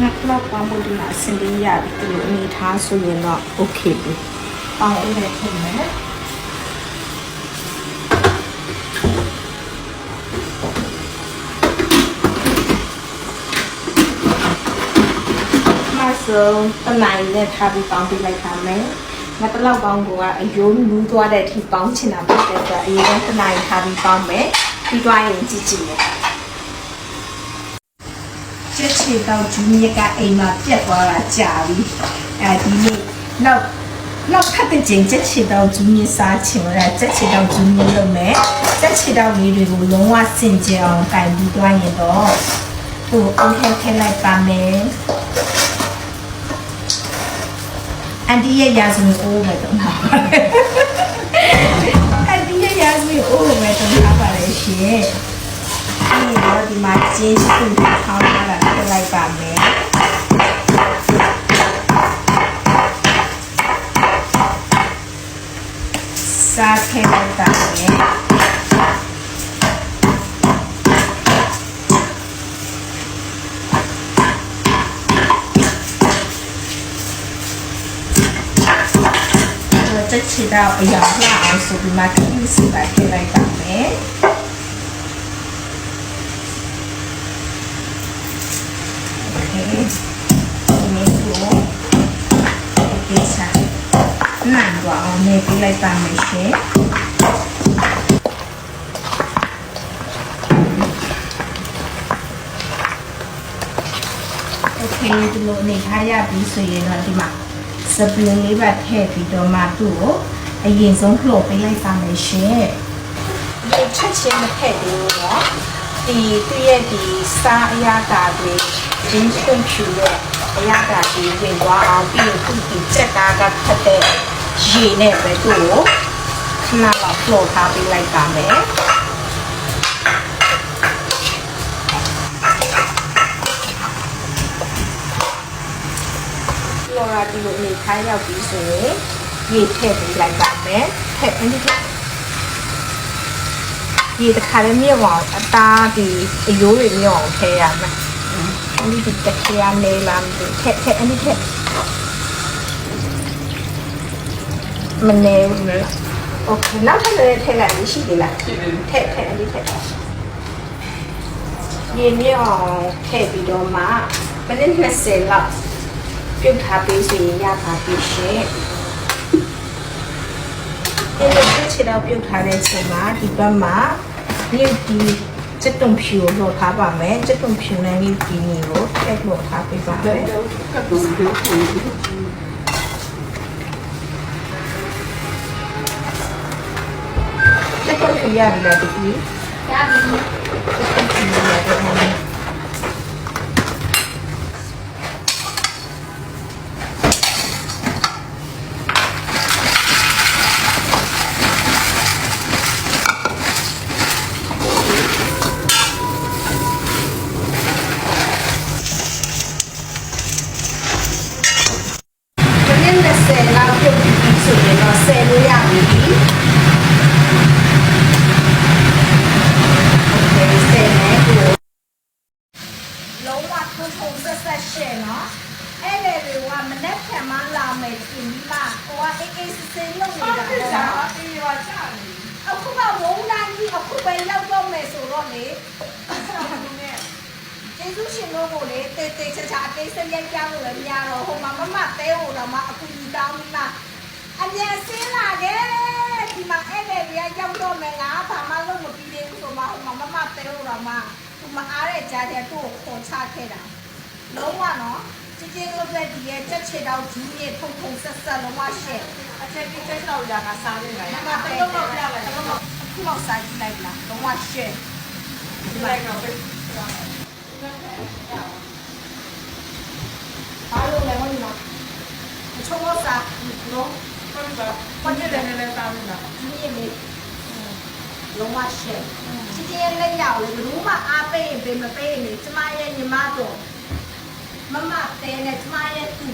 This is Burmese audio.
ငါတော့ပေါင်းဖို့ဒီမှာအစင်လေးရတယ်ဒီလိုအနေထားဆိုရင်တော့ okay ပြီပေါင်းအဲ့ဒါထည့်မယ်မဆုံတနိုင်နဲ့ထားပြီးပေါင်းပြလိုက်ပါမယ်ငါတလောက်ပေါင်းကအယိုးမူးသွားတဲ့အထိပေါင်းချင်တာဖြစ်တဲ့အတွက်အရင်ကတနိုင်ထားပြီးပေါင်းမယ်ပြီးသွားရင်ကြည့်ကြည့်မယ် ကျက်ချေတော့ဂျူနီယာကအိမ်မှာပြတ်သွားတာကြာပြီအဲဒီနေ့နောက်နောက်ထပ်တစ်ချိန်ကျက်ချေတော့ဂျူနီယာစားချင်လာကျက်ချေတော့ဂျူနီယာလုပ်မယ်ကျက်ချေတော့လေးတွေကိုလုံးဝစင်ကြယ်အောင်ကင်ပြီးသွားရင်တော့ဟိုအုံးထည့်ထည့်လိုက်ပါမယ်အန်ဒီရဲ့ရာဇဝင်အိုးမယ်တော့မှာအန်ဒီရဲ့ရာဇဝင်အိုးမယ်တော့မှာပါလေရှင် ဒီတော့ဒီမှာကျင်းစုထောင်းထားတာပြလိုက်ပါမယ်စားခဲလိုက်ပါမယ်တော့ချက်ချီတော့အရာလှအောင်ဆို ဒီမှာခင်းစီပါထည့်လိုက်ပါမယ် Okay. Ito. Okay, sa nando ako. May pilay pa may siya. Okay, ဒီလိုနေထားရပြီဆိုရင်တော့ဒီမှာစပလင်းလေးပါထည့်ပြီးတော့မှသူ့ကိုအရင်ဆုံးလှော်ပေးလိုက်ပါမယ်ရှင်။ဒီချက်ချင်းမထည့်သေးဘူးเนาะ။ ဒီသူ့ရဲ့ဒီစားအရာတာတွေရင်းစွန့်ဖြူရဲ့အရာတာတွေဝင်သွားအောင်ပြီးရင်သူ့ဒီချက်ကားကဖတ်တဲ့ရေနဲ့ပဲသူ့ကိုခဏလောက်လှော်ထားပေးလိုက်ပါမယ်။လောရာဒီလိုအနေထားရောက်ပြီးဆိုရင်ရေထည့်ပေးလိုက်ပါမယ်ထည့်အဲ့ဒီက ရေတစ်ခါလေးမြုပ်အောင်အသားဒီအယိုးတွေမြုပ်အောင်ထည့်ရမယ်အဲ့ဒီတစ်ခါနေလာမယ်ထည့်ထည့်အဲ့ဒီထည့်မနေဘူးလားโอเคနောက်ထပ်လည်းထည့်လိုက်ရရှိသေးလားထည့်ထည့်အဲ့ဒီထည့်ရေမြုပ်အောင်ထည့်ပြီးတော့မှမိနစ်20လောက် ပြုတ်ထားပေးစီရပါပြီရှင်။ဒီလိုပြုတ် ချတော့ပြုတ်ထားတဲ့အချိန်မှာဒီဘက်မှာမြုပ်ဒီစက်တုံဖြူကိုလှော်ထားပါမယ်။စက်တုံဖြူနဲ့မြုပ်ဒီနီကိုထည့်လှော်ထားပေးပါမယ်။စက်တုံဖြူရပြီလားဒီကြီးရပြီ။စက်တုံဖြူရတယ်။ မိနစ်20လောက်ပြုတ်ပြီးပြီဆိုရင်တော့ဆယ် လို့ရပြီလုံးဝထုံထုံဆက်ဆက်ရှယ်နော်အဲ့လေတွေကမနဲ့ခံမလာမယ်ပြင်ပြီးမှကိုကအေးအေးစစ်စစ်လုပ်နေတာပေါ့နော်အေးရောချနေအခုကဝုန်းတိုင်းကြီးအခုပဲလောက်တော့မယ်ဆိုတော့လေကျေးဇူးရှင်တို့ကိုလေတေတေချာချာအသေးစိတ်ရိုက်ပြလို့လည်းမရတော့ဟိုမှာမမတဲဟိုတော့မှအခုဒီတောင်းပြီးမှ အမြန်ဆင်းလာခဲ့ဒီမှာအဲ့လေတွေကရောက်တော့မယ်ငါဘာမှလုပ်မပြီးသေးဘူးဆိုမှဟိုမှာမမတဲဟိုတော့မှသူမအားတဲ့ကြားတဲ့သူ့ကိုခေါ်ချခဲ့တာလုံးဝနော်ကြည်ကြည်လုပ်တဲ့ဒီရဲ့ချက်ချေတော့ဂျူးရဲ့ထုံထုံဆက်ဆက်လုံးဝရှယ်အချက်ကြီးချက်တော့ရတာစားနေတယ်မမတဲတော့ပြလိုက်တော့အခုတော့စားကြည့်လိုက်လားလုံးဝရှယ်ဒီလိုက်တော့ပဲဘာလို့လဲမလို့နော်အချုံးလို့စားနော် ဟုတ်ပါဘာကြည့်တယ်လဲစားနေတာဒီနေ့လေလုံးဝရှယ်ချစ်ချင်းလက်ရောက်လေဘယ်သူမှအားပေးရင်ပေးမပေးရင်လေကျမရဲ့ညီမတို့မမတဲနဲ့ကျမရဲ့သူ